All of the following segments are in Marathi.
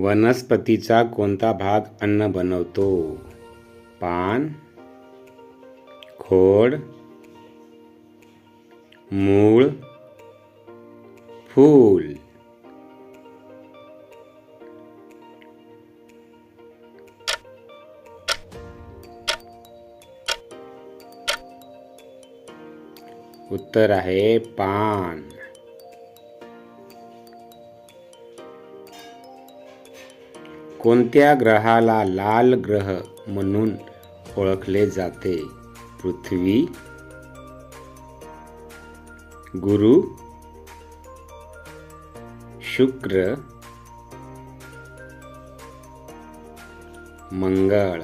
वनस्पतीचा कोणता भाग अन्न बनवतो? पान खोड मूळ फूल. उत्तर आहे पान. कोणत्या ग्रहाला लाल ग्रह म्हणून ओळखले जाते? पृथ्वी गुरु शुक्र मंगळ.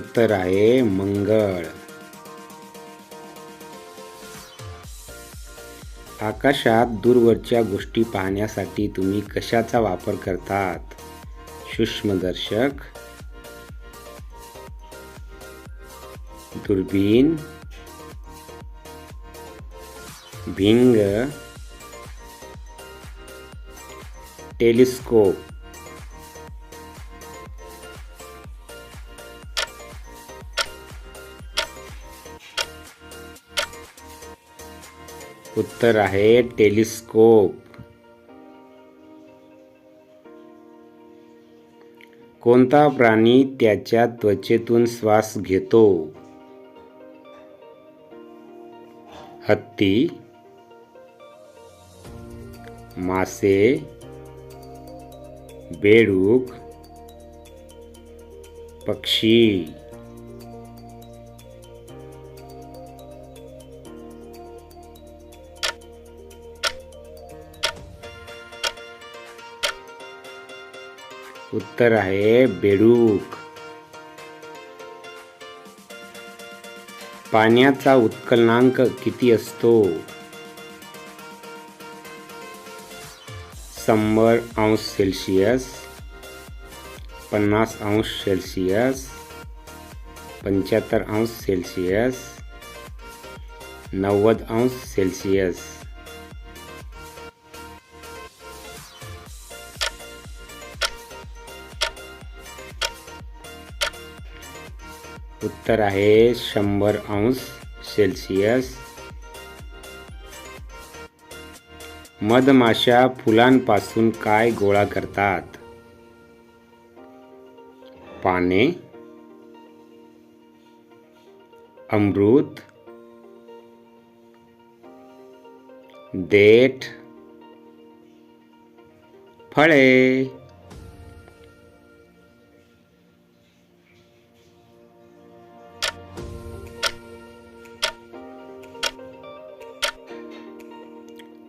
उत्तर आहे मंगळ. आकाशात दूरवरच्या गोष्टी पाहण्यासाठी तुम्ही कशाचा वापर करतात? सूक्ष्मदर्शक. दुर्बीन. भिंग. टेलिस्कोप. उत्तर आहे टेलिस्कोप. कोणता प्राणी त्याच्या त्वचेतून श्वास घेतो? हत्ती मासे बेडूक पक्षी. उत्तर आहे बेडूक. पाण्याचा उत्कलनांक किती असतो? शंभर अंश सेल्सिअस पन्नास अंश सेल्सिअस पंच्याहत्तर अंश सेल्सिअस नव्वद अंश सेल्सिअस. उत्तर आहे शंभर अंश सेल्सिअस. मधमाशा फुलांपासून काय गोळा करतात? पाने. अमृत. देठ. फळे.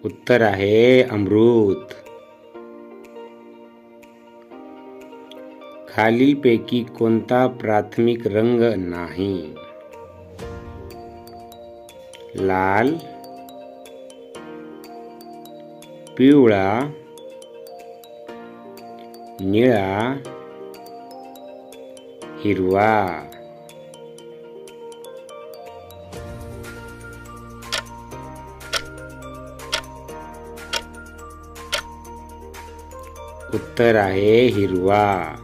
उत्तर आहे अमृत. खालीलपैकी कोणता प्राथमिक रंग नाही? लाल पिवळा निळा हिरवा. उत्तर आहे हिरवा.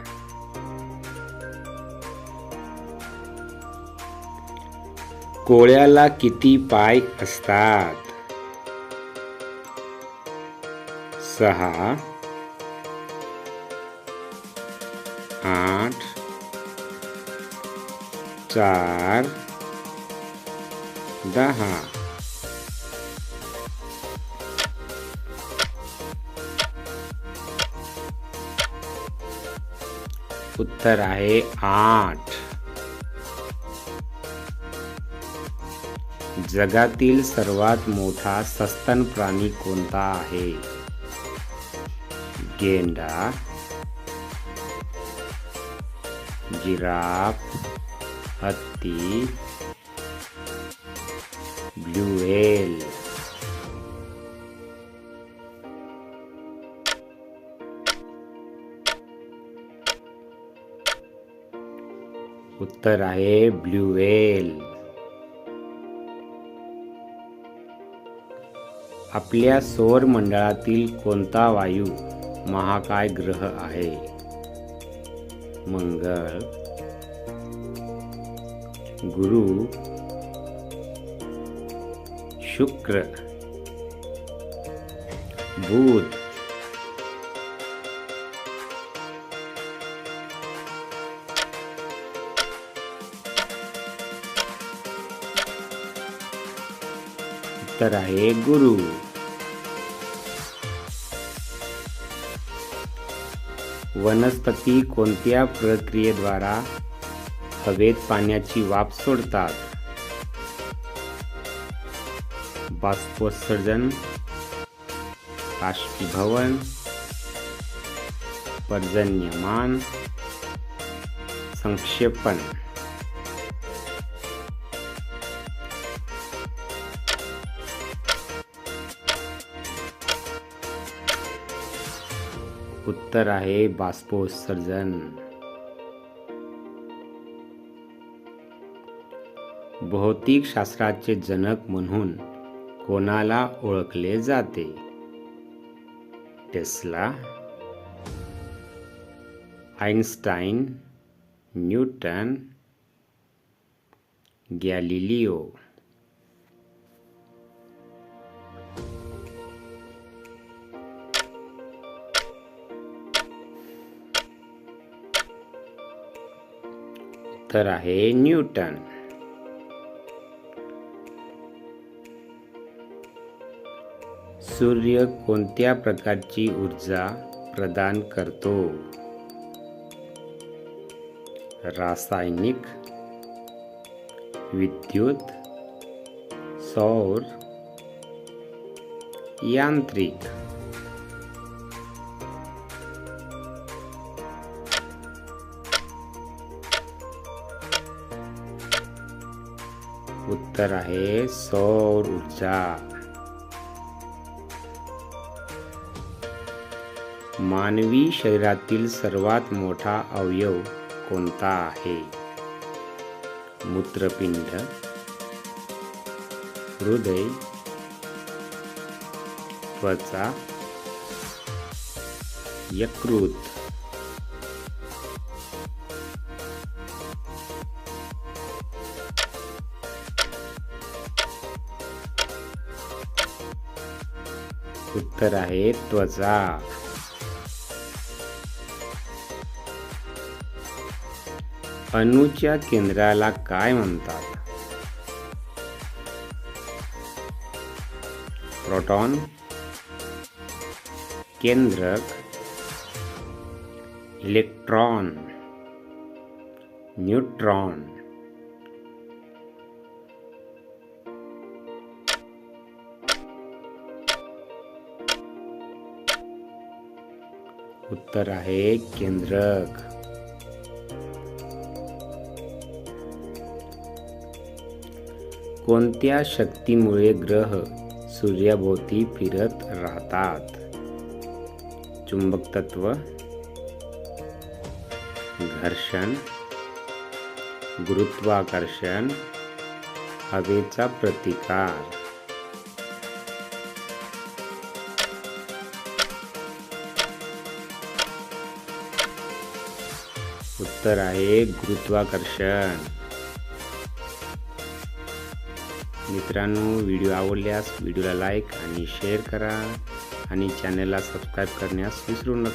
कोळ्याला किती पाय असतात? सहा आठ चार दहा. उत्तर आहे आठ. जगातील सर्वात मोठा सस्तन प्राणी कोणता आहे? गेंडा जिराफ हत्ती ब्लू उत्तर आहे ब्ल्यू व्हेल आपल्या सौर मंडळातील कोणता वायू महाकाय ग्रह आहे? मंगळ. गुरु. शुक्र. बुध. उत्तर आहे गुरु. वनस्पती कोणत्या प्रक्रियेद्वारा हवेत पाण्याची वाफ सोडतात? बाष्पोत्सर्जन बाष्पीभवन पर्जन्यमान संक्षेपण. उत्तर आहे बाष्पोत्सर्जन भौतिक शास्त्राचे जनक म्हणून कोणाला ओळखले जाते? Tesla Einstein Newton Galileo. तर आहे न्यूटन. सूर्य कोणत्या प्रकारची ऊर्जा प्रदान करतो? रासायनिक विद्युत सौर यांत्रिक. उत्तर आहे सौर ऊर्जा. मानवी शरीरातील सर्वात मोठा अवयव कोणता आहे? मूत्रपिंड हृदय त्वचा यकृत. उत्तर आहे त्वचा. अणूच्या केंद्राला काय म्हणतात? प्रोटॉन. केंद्रक. इलेक्ट्रॉन. न्यूट्रॉन. उत्तर आहे केंद्रक. कोणत्या शक्तीमुळे ग्रह सूर्याभोवती फिरत राहतात? चुंबक तत्व घर्षण गुरुत्वाकर्षण हवेचा प्रतिकार. उत्तर आहे गुरुत्वाकर्षण. मित्रांनो व्हिडिओ आवडल्यास व्हिडिओला लाईक आणि शेअर करा आणि चॅनलला सबस्क्राईब करण्यास विसरू नका.